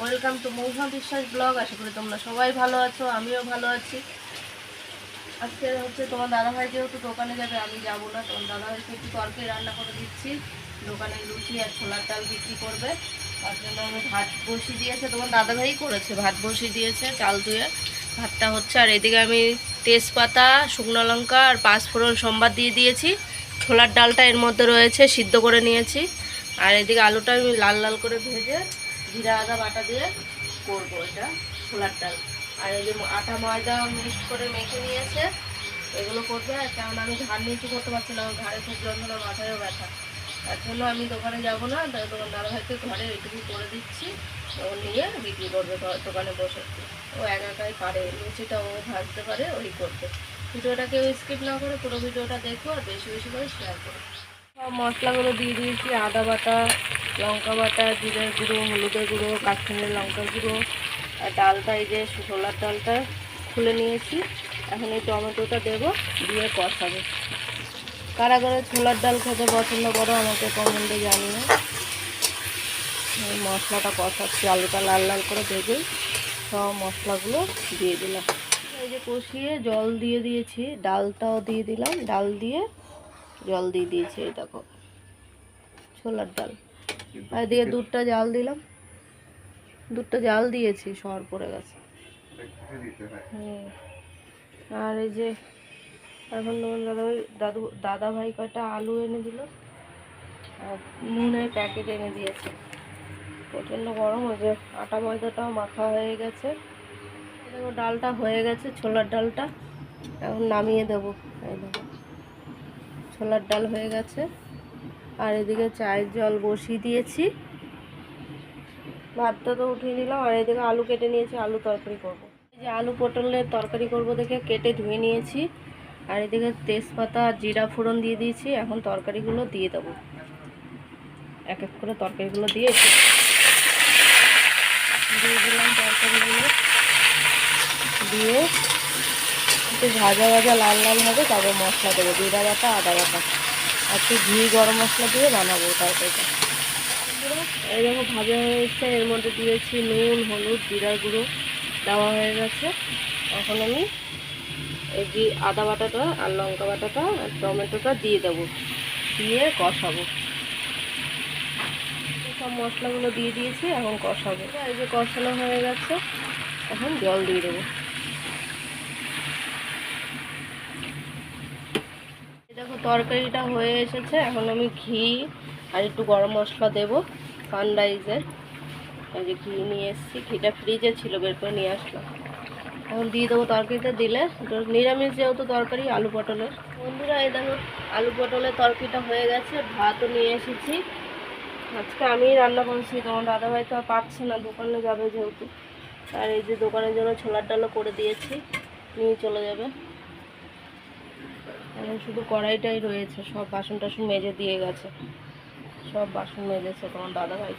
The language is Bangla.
ওয়েলকাম টু মৌসুমা বিশ্বাস ব্লগ আশা করি তোমরা সবাই ভালো আছো, আমিও ভালো আছি। আজকে হচ্ছে তোমার দাদাভাই যেহেতু দোকানে যাবে, আমি যাব না। তোমার দাদাভাইকে একটু তরকারি রান্না করে দিচ্ছি। দোকানে লুচি আর ছোলার ডাল বিক্রি করবে। তার জন্য আমি ভাত বসিয়ে দিয়েছে। তোমার দাদাভাই করেছে, ভাত বসিয়ে দিয়েছে, চাল ধুয়ে। ভাতটা হচ্ছে, আর এদিকে আমি তেজপাতা, শুকনো লঙ্কা আর পাঁচফোড়ন সম্বাদ দিয়ে দিয়েছি। ছোলার ডালটা এর মধ্যে রয়েছে, সিদ্ধ করে নিয়েছি। আর এদিকে আলুটা আমি লাল লাল করে ভেজে জিরা আদা বাটা দিয়ে করব এটা ছোলার ডাল আর এই যে আটা ময়দা মিক্স করে মেখে নিয়েছে, এগুলো করবে। আর কারণ আমি ঘাড় নিচু করতে পারছি না ঘাড়ে খুব যন্ত্রণা, মাথায়ও ব্যথা। তার জন্য আমি দোকানে যাব না দোকান দাদাভাইকে ঘরে এইটুকু করে দিচ্ছি। ও নিয়ে বিক্রি করবে দোকানে বসে। ও একা একাই পারে, লুচিটা ও ভাজতে পারে, ওই করতে ভিডিওটা কেউ স্কিপ না করে, পুরো ভিডিওটা দেখো আর বেশি বেশি করে শেয়ার করো। সব মশলাগুলো দিয়ে দিয়েছি, আদা বাটা লঙ্কা বাটা জিরের গুঁড়ো, হলুদের গুঁড়ো, কাশ্মীরের লঙ্কা গুঁড়ো আর ডালটা, এই যে ছোলার ডালটা খুলে নিয়েছি। এখন এই টমেটোটা দেবো, দিয়ে কষাবো। কারা করে ছোলার ডাল খেতে পছন্দ করো, আমাকে কমেন্টে এই মশলাটা কষাচ্ছি, আলুটা লাল লাল করে ভেজে সব মশলাগুলো দিয়ে দিলাম। এই যে কষিয়ে জল দিয়ে দিয়েছি, ডালটাও দিয়ে দিলাম, ডাল দিয়ে জল দিয়ে দিয়েছি, এই দেখো। ছোলার ডাল। আর দিয়ে দুধটা জাল দিলাম। দুধটা জাল দিয়েছি সর পড়ে গেছে। আর এই যে এখন তোমার দাদাভাই দাদু দাদা ভাই কয়টা আলু এনে দিল? আর নুনের প্যাকেট এনে দিয়েছে। প্রচণ্ড গরম হয়েছে আটা ময়দাটাও মাখা হয়ে গেছে। দেখো ডালটা হয়ে গেছে ছোলার ডালটা। এখন নামিয়ে দেবো। ছোলার ডাল হয়ে গেছে। আর এদিকে চায়ের জল বসিয়ে দিয়েছি। ভাতটা তো উঠিয়ে নিলাম, আর এদিকে আলু কেটে নিয়েছি, আলু তরকারি করব। এই যে আলু পটলের তরকারি করব দেখে কেটে ধুয়ে নিয়েছি। আর এদিকে তেজপাতা জিরা ফোড়ন দিয়ে দিয়েছি, এখন তরকারিগুলো দিয়ে দেবো। এক এক করে তরকারিগুলো দিয়েছি দিয়ে দিলাম তরকারিগুলো। দিয়ে ভাজা ভাজা লাল লাল হবে, তারপর মশলা দেবো, জিরা বাটা, আদা বাটা। একটু ঘি গরম মশলা দিয়ে বানাবো তরকারিটা। দেখো ভাজা হয়ে এসছে, এর মধ্যে দিয়েছি নুন, হলুদ, জিরার গুঁড়ো দেওয়া হয়ে গেছে। এখন আমি এই যে আদা বাটাটা আর লঙ্কা বাটাটা আর টমেটোটা দিয়ে দেবো, দিয়ে কষাবো। সব মশলাগুলো দিয়ে দিয়েছি, এখন কষাবো। এই যে কষানো হয়ে গেছে, এখন জল দিয়ে দেবো এই দেখো তরকারিটা হয়ে এসেছে, এখন আমি ঘি আর একটু গরম মশলা দেবো সানরাইজের এই যে ঘি নিয়ে এসেছি, ঘিটা ফ্রিজে ছিল, বের করে নিয়ে আসলাম। এখন দিয়ে দেবো তরকারিতে দিলে নিরামিষ যেহেতু তরকারি, আলু পটলের। বন্ধুরা, এই দেখো, আলু পটলের তরকারিটা হয়ে গেছে, ভাতও নিয়ে এসেছি। আজকে আমিই রান্না করছি, তোমার দাদাভাই তো আর পারছে না, দোকানে যাবে যেহেতু। আর এই যে দোকানের জন্য ছোলার ডালও করে দিয়েছি, নিয়ে চলে যাবে। এখন শুধু কড়াইটাই রয়েছে, সব বাসন টাসন মেজে দিয়ে গেছে। সব বাসন মেজেছে তোমার দাদাভাই।